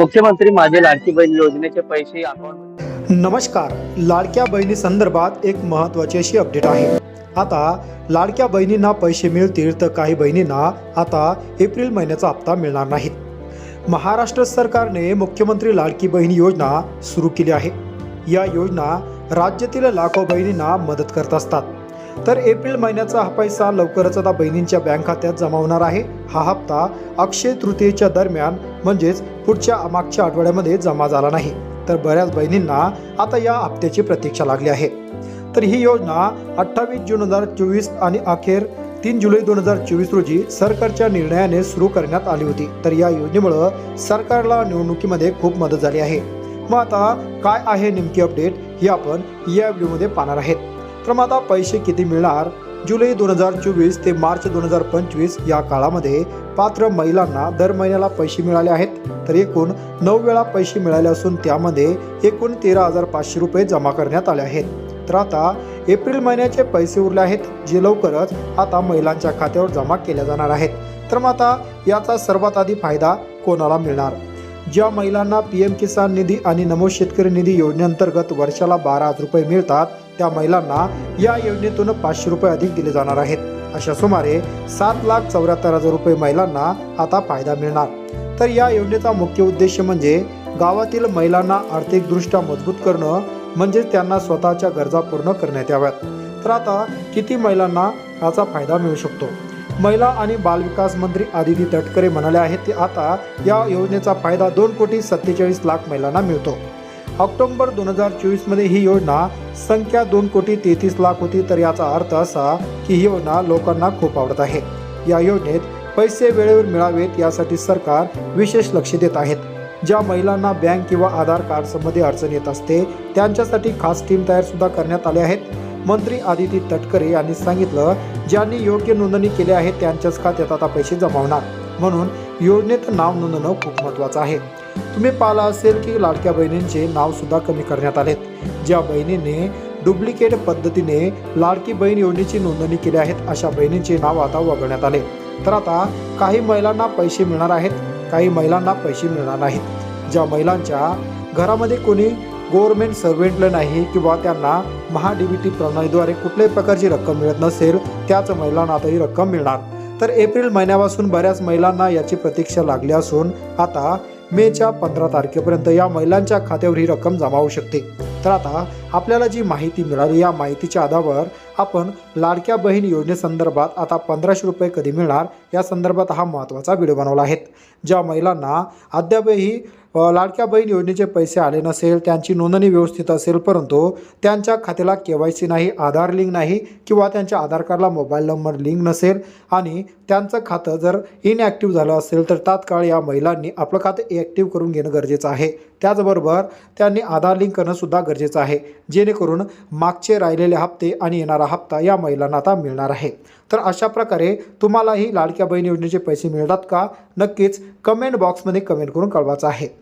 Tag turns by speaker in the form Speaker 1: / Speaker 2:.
Speaker 1: मुख्यमंत्री माझे लाडकी बहीण योजनेचे पैसे अकाउंट
Speaker 2: नमस्कार. लाडक्या बहिणी संदर्भात एक महत्त्वाची अशी अपडेट आहे. आता लाडक्या बहिणींना पैसे मिळतील तर काही बहिणींना आता एप्रिल महिन्याचा हप्ता मिळणार नाहीत महाराष्ट्र सरकारने मुख्यमंत्री लाडकी बहीण योजना सुरू केली आहे. या योजना राज्यातील लाखो बहिणींना मदत करत असतात. तर एप्रिल महिन्याचा हा पैसा लवकरच आता बहिणींच्या बँक खात्यात जमा होणार आहे. हा हप्ता अक्षय तृतीयेच्या दरम्यान म्हणजेच पुढच्या मागच्या आठवड्यामध्ये जमा झाला नाही. तर बऱ्याच बहिणींना आता या हप्त्याची प्रतीक्षा लागली आहे. तर ही योजना अठ्ठावीस जून हजार चोवीस आणि अखेर तीन जुलै दोन हजार चोवीस रोजी सरकारच्या निर्णयाने सुरू करण्यात आली होती. तर या योजनेमुळं सरकारला निवडणुकीमध्ये खूप मदत झाली आहे. मग आता काय आहे नेमकी अपडेट ही आपण या व्हिडिओमध्ये पाहणार आहेत. तर मग आता पैसे किती मिळणार जुलै दोन हजार चोवीस ते मार्च दोन हजार पंचवीस या काळामध्ये पात्र महिलांना दर महिन्याला पैसे मिळाले आहेत. तर एकूण नऊ वेळा पैसे मिळाले असून त्यामध्ये एकूण तेरा हजार पाचशे रुपये जमा करण्यात आले आहेत. तर आता एप्रिल महिन्याचे पैसे उरले आहेत जे लवकरच आता महिलांच्या खात्यावर जमा केले जाणार आहेत. तर मग आता याचा सर्वात आधी फायदा कोणाला मिळणार? ज्या महिलांना पी एम किसान निधी आणि नमो शेतकरी निधी योजनेअंतर्गत वर्षाला बारा हजार रुपये मिळतात त्या महिलांना या योजनेतून पाचशे रुपये अधिक दिले जाणार आहेत. अशा सुमारे सात लाख चौऱ्याहत्तर हजार रुपये महिलांना आता फायदा मिळणार. तर या योजनेचा मुख्य उद्देश म्हणजे गावातील महिलांना आर्थिकदृष्ट्या मजबूत करणं म्हणजे त्यांना स्वतःच्या गरजा पूर्ण करण्यात याव्यात. तर आता किती महिलांना याचा फायदा मिळू शकतो? महिला आणि बालविकास मंत्री आदिती तटकरे म्हणाले आहेत की आता या योजनेचा फायदा दोन कोटी सत्तेचाळीस लाख महिलांना मिळतो. ऑक्टोबर दोन हजार चोवीसमध्ये ही योजना संख्या दोन कोटी तेहतीस लाख होती तर याचा अर्थ असा की ही योजना लोकांना खूप आवडत आहे. या योजनेत पैसे वेळेवर मिळावेत यासाठी सरकार विशेष लक्ष देत आहेत. ज्या महिलांना बँक किंवा आधार कार्ड संबंधी अडचण येत असते त्यांच्यासाठी खास टीम तयार सुद्धा करण्यात आले आहेत. मंत्री आदिती तटकरे यांनी सांगितलं ज्यांनी योग्य नोंदणी केली आहे त्यांच्याच खात्यात आता पैसे जमावणार म्हणून योजनेत नाव नोंदणं खूप महत्त्वाचं आहे. तुम्ही पाहिलं असेल की लाडक्या बहिणींचे नावसुद्धा कमी करण्यात आलेत. ज्या बहिणीने डुप्लिकेट पद्धतीने लाडकी बहीण योजनेची नोंदणी केली आहेत अशा बहिणींचे नाव आता वगळण्यात आले. तर आता काही महिलांना पैसे मिळणार आहेत काही महिलांना पैसे मिळणार नाहीत. ज्या महिलांच्या घरामध्ये कोणी गव्हर्नमेंट सर्वेंटला नाही किंवा त्यांना महा डी बी टी प्रणालीद्वारे कुठल्याही प्रकारची रक्कम मिळत नसेल त्याच महिलांना आता ही रक्कम मिळणार. तर एप्रिल महिन्यापासून बऱ्याच महिलांना याची प्रतीक्षा लागली असून आता मेच्या पंधरा तारखेपर्यंत या महिलांच्या खात्यावर ही रक्कम जमा होऊ शकते. तर आता आपल्याला जी माहिती मिळाली या माहितीच्या आधारावर आपण लाडक्या बहीण योजनेसंदर्भात आता पंधराशे रुपये कधी मिळणार या संदर्भात हा महत्त्वाचा व्हिडिओ बनवला आहे. ज्या महिलांना अद्यापही लाडक्या बहीण योजनेचे पैसे आले नसेल त्यांची नोंदणी व्यवस्थित असेल परंतु त्यांच्या खात्याला के वाय सी नाही आधार लिंक नाही किंवा त्यांच्या आधार कार्डला मोबाईल नंबर लिंक नसेल आणि त्यांचं खातं जर इनॲक्टिव्ह झालं असेल तर तात्काळ या महिलांनी आपलं खातं ॲक्टिव्ह करून घेणं गरजेचं आहे. त्याचबरोबर त्यांनी आधार लिंक करणंसुद्धा गरजेचं आहे. जेणेकरून मागचे राहिलेले हप्ते आणि येणारा हप्ता या महिलांना आता मिळणार आहे. तर अशा प्रकारे तुम्हालाही लाडक्या बहीण योजनेचे पैसे मिळतात का? नक्कीच कमेंट बॉक्समध्ये कमेंट करून कळवायचं आहे.